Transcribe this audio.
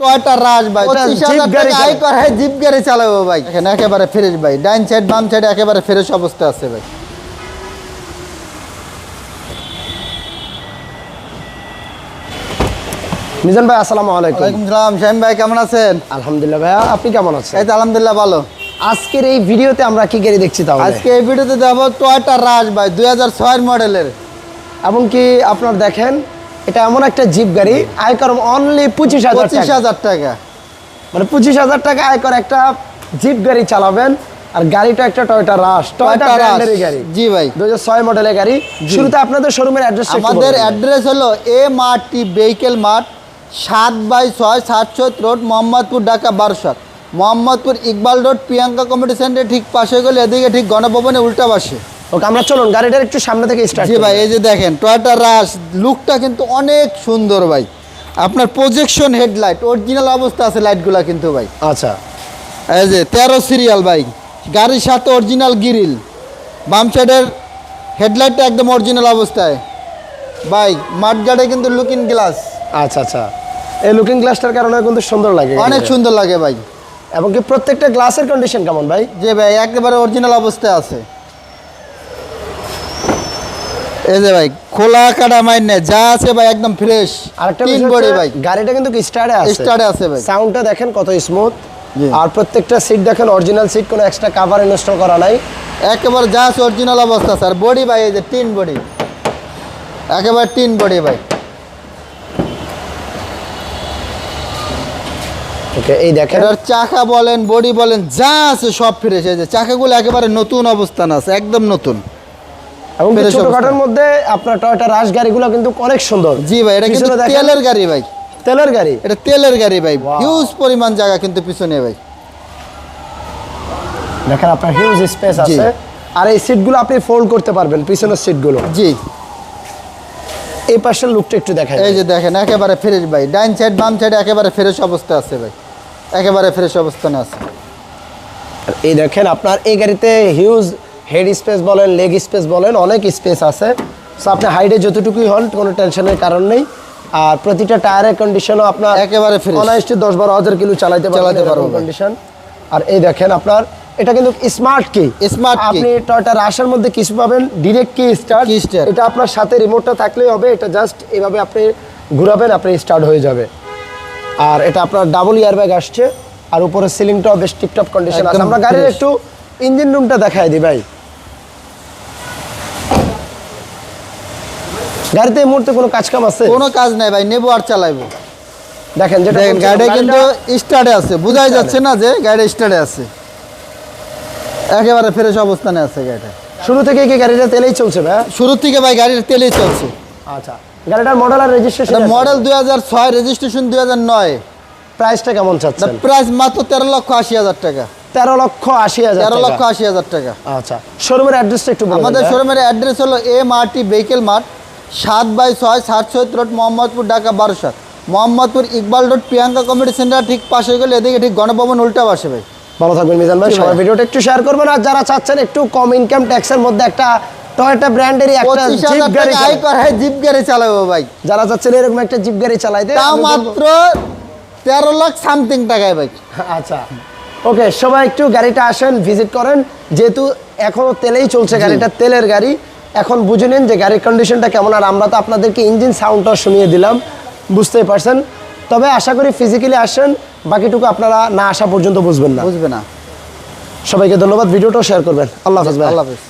Toyota রাজ ভাই? ওটা পঁচিশ জিপ গাড়ি টাকা আয় চালায়। করে জিপ গাড়ি চালাবো ভাই। এখানে একেবারে ফ্রেশ ভাই। ডাইন সাইড বাম সাইড একেবারে ফ্রেশ অবস্থা আছে ভাই। মিজান ভাই আসসালামু আলাইকুম। ওয়ালাইকুম সালাম। শাহিম ভাই কেমন আছেন? আলহামদুলিল্লাহ ভাইয়া আপনি কেমন আছেন? এই তো আলহামদুলিল্লাহ ভালো। আজকের এই ভিডিওতে আমরা কি গাড়ি দেখছি তাহলে? আজকে এই ভিডিওতে দেখাবো টয়টা রাজ ভাই দুই হাজার ছয়ের মডেলের এবং কি আপনার দেখেন এটা এমন একটা জিপ গাড়ি আয়কর অনলি পঁচিশ হাজার পঁচিশ হাজার টাকা। মানে পঁচিশ হাজার টাকা আয়কর একটা জিপ গাড়ি চালাবেন আর গাড়িটা একটা টয়টা রাশ টয়টা ব্র্যান্ডের গাড়ি। জি ভাই। দু হাজার ছয় মডেলের গাড়ি। শুরুতে আপনাদের শোরুমের অ্যাড্রেস আমাদের অ্যাড্রেস হলো M R T vehicle mart সাত বাই ছয় সাতশত road Mohammadpur Dhaka বারোশত। Mohammadpur Iqbal road Priyanka committee centre ঠিক পাশে গেলে এদিকে ঠিক গণভবনে উল্টা পাশে। ওকে আমরা চলুন গাড়িটার একটু সামনে থেকে স্টার্ট জি ভাই এই যে দেখেন টয়টা রাশ লুকটা কিন্তু অনেক সুন্দর ভাই। আপনার প্রজেকশন হেডলাইট অরিজিনাল অবস্থা আছে লাইটগুলা কিন্তু ভাই। আচ্ছা। এই যে তেরো সিরিয়াল ভাই গাড়ির সাথে অরিজিনাল গিরিল বাম সাইডের হেডলাইটটা একদম অরিজিনাল অবস্থায়। ভাই মাঠগাড়ে কিন্তু লুকিং গ্লাস আচ্ছা আচ্ছা। এই লুকিং গ্লাসটার কারণে কিন্তু সুন্দর লাগে। অনেক সুন্দর লাগে ভাই। এবং কি প্রত্যেকটা গ্লাসের কন্ডিশন কেমন ভাই? যে ভাই একেবারে অরিজিনাল অবস্থায় আছে। এই যে ভাই খোলা কাটা মাইন নেই যা আছে ভাই একদম ফ্রেশ আরেকটা তিন বডি ভাই। গাড়িটা কিন্তু স্টার্টে আছে। স্টার্টে আছে ভাই। সাউন্ডটা দেখেন কত স্মুথ আর প্রত্যেকটা সিট দেখেন অরিজিনাল সিট কোনো এক্সট্রা কাভার ইনস্টল করা নাই। একেবারে যা আছে অরিজিনাল অবস্থা স্যার বডি ভাই এই যে তিন বডি। একেবারে তিন বডি ভাই। ওকে এই দেখেন। এটার চাকা বলেন বডি বলেন যা আছে সব ফ্রেশ এই যে চাকাগুলো একেবারে নতুন অবস্থান আছে একদম নতুন। এবং ছোটখাটোর মধ্যে আপনার টয়টা রাশ গাড়িগুলো কিন্তু অনেক সুন্দর জি ভাই এটা কিন্তু তেলের গাড়ি ভাই। তেলের গাড়ি? এটা তেলের গাড়ি ভাই। হিউজ পরিমাণ জায়গা কিন্তু পিছনে ভাই। দেখেন আপনার হিউজ স্পেস আছে। আর এই সিটগুলো আপনি ফোল্ড করতে পারবেন পিছনের সিটগুলো জি। এই পাশের লুকটা একটু দেখাই। এই যে দেখেন একেবারে ফ্রেশ ভাই। ডাইন সাইড বাম সাইড একেবারে ফ্রেশ অবস্থা আছে ভাই। একেবারে ফ্রেশ অবস্থানে আছে। এই দেখেন আপনার এই গাড়িতে হিউজ হেড স্পেস বলেন লেগ স্পেস বলেন অনেক স্পেস আছে। সো আপনি হাইডে যতটুকুই হন কোনো টেনশনের কারণ নেই। আর প্রতিটা টায়ারের কন্ডিশনও আপনার একেবারে। অনায়াসটি দশ বারো হাজার কিলো চালাইতে চালাতে পারব কন্ডিশন আর এই দেখেন আপনার এটা কিন্তু স্মার্ট কি স্মার্ট। আপনি টয়টা রাশার মধ্যে কিছু পাবেন ডিরেক্ট কি স্টার্ট এটা আপনার সাথে রিমোটটা থাকলেই হবে এটা জাস্ট এভাবে আপনি ঘুরাবেন আপনি স্টার্ট হয়ে যাবে। আর এটা আপনার ডাবল ইয়ার ব্যাগ আসছে আর উপরে সিলিংটাও বেশ টিপটপ কন্ডিশন আছে। আমরা গাড়ির একটু ইঞ্জিন রুমটা দেখাই দিই ভাই। গাড়িতে এই মুহূর্তে কোনো কাজ কাম আছে? কোনো কাজ নাই ভাই নেব আর চালাইবো। দেখেন যেটা দেখেন বলছিলাম, কিন্তু স্টার্টে আছে। বোঝাই যাচ্ছে না যে গাড়ি স্টার্টে আছে। একেবারে ফ্রেশ অবস্থানে আছে গাড়িটা। শুরু থেকে কি গাড়িটা তেলেই চলছে ভাই? শুরু থেকে ভাই গাড়ির তেলেই চলছে। আচ্ছা গাড়িটার মডেল আর রেজিস্ট্রেশন মডেল দুই হাজার ছয় রেজিস্ট্রেশন দুই হাজার নয়। প্রাইসটা কেমন চাচ্ছেন? প্রাইস মাত্র তেরো লক্ষ আশি হাজার টাকা। তেরো লক্ষ আশি হাজার তেরো লক্ষ আশি হাজার টাকা। আচ্ছা শোরুমের অ্যাড্রেসটা একটু আমাদের শোরুমের অ্যাড্রেস হলো M R T vehicle mart সাত বাই ছয় সাত সৈত road Mohammadpur Dhaka বারোশাত Mohammadpur Iqbal road Priyanka committee centre ঠিক পাশে গেলে এদিকে ঠিক গণভবন উল্টা পাশে ভাই। ভালো থাকবেন মিজান ভাই সবাই ভিডিওটা একটু শেয়ার করবেন। আর যারা চাচ্ছেন একটু কম ইনকাম ট্যাক্সের মধ্যে একটা টয়োটা ব্র্যান্ডেরই একটা জিপ গাড়ি টাকা আয় চালায়। করে জিপ গাড়ি চালাবো ভাই। যারা চাচ্ছেন এরকম একটা জিপ গাড়ি চালাইতে তাও মাত্র তেরো লাখ সামথিং টাকায় ভাই। আচ্ছা। ওকে সবাই একটু গাড়িটা আসেন ভিজিট করেন। যেহেতু এখনও তেলেই চলছে গাড়িটা তেলের গাড়ি। এখন বুঝে নিন যে গাড়ির কন্ডিশনটা কেমন। আর আমরা তো আপনাদেরকে ইঞ্জিন সাউন্ডটা শুনিয়ে দিলাম বুঝতেই পারছেন? তবে আশা করি ফিজিক্যালি আসেন বাকিটুকু আপনারা না আসা পর্যন্ত বুঝবেন না। বুঝবে না। সবাইকে ধন্যবাদ ভিডিওটাও শেয়ার করবেন। আল্লাহ হাফেজ আল্লাহ হাফিজ।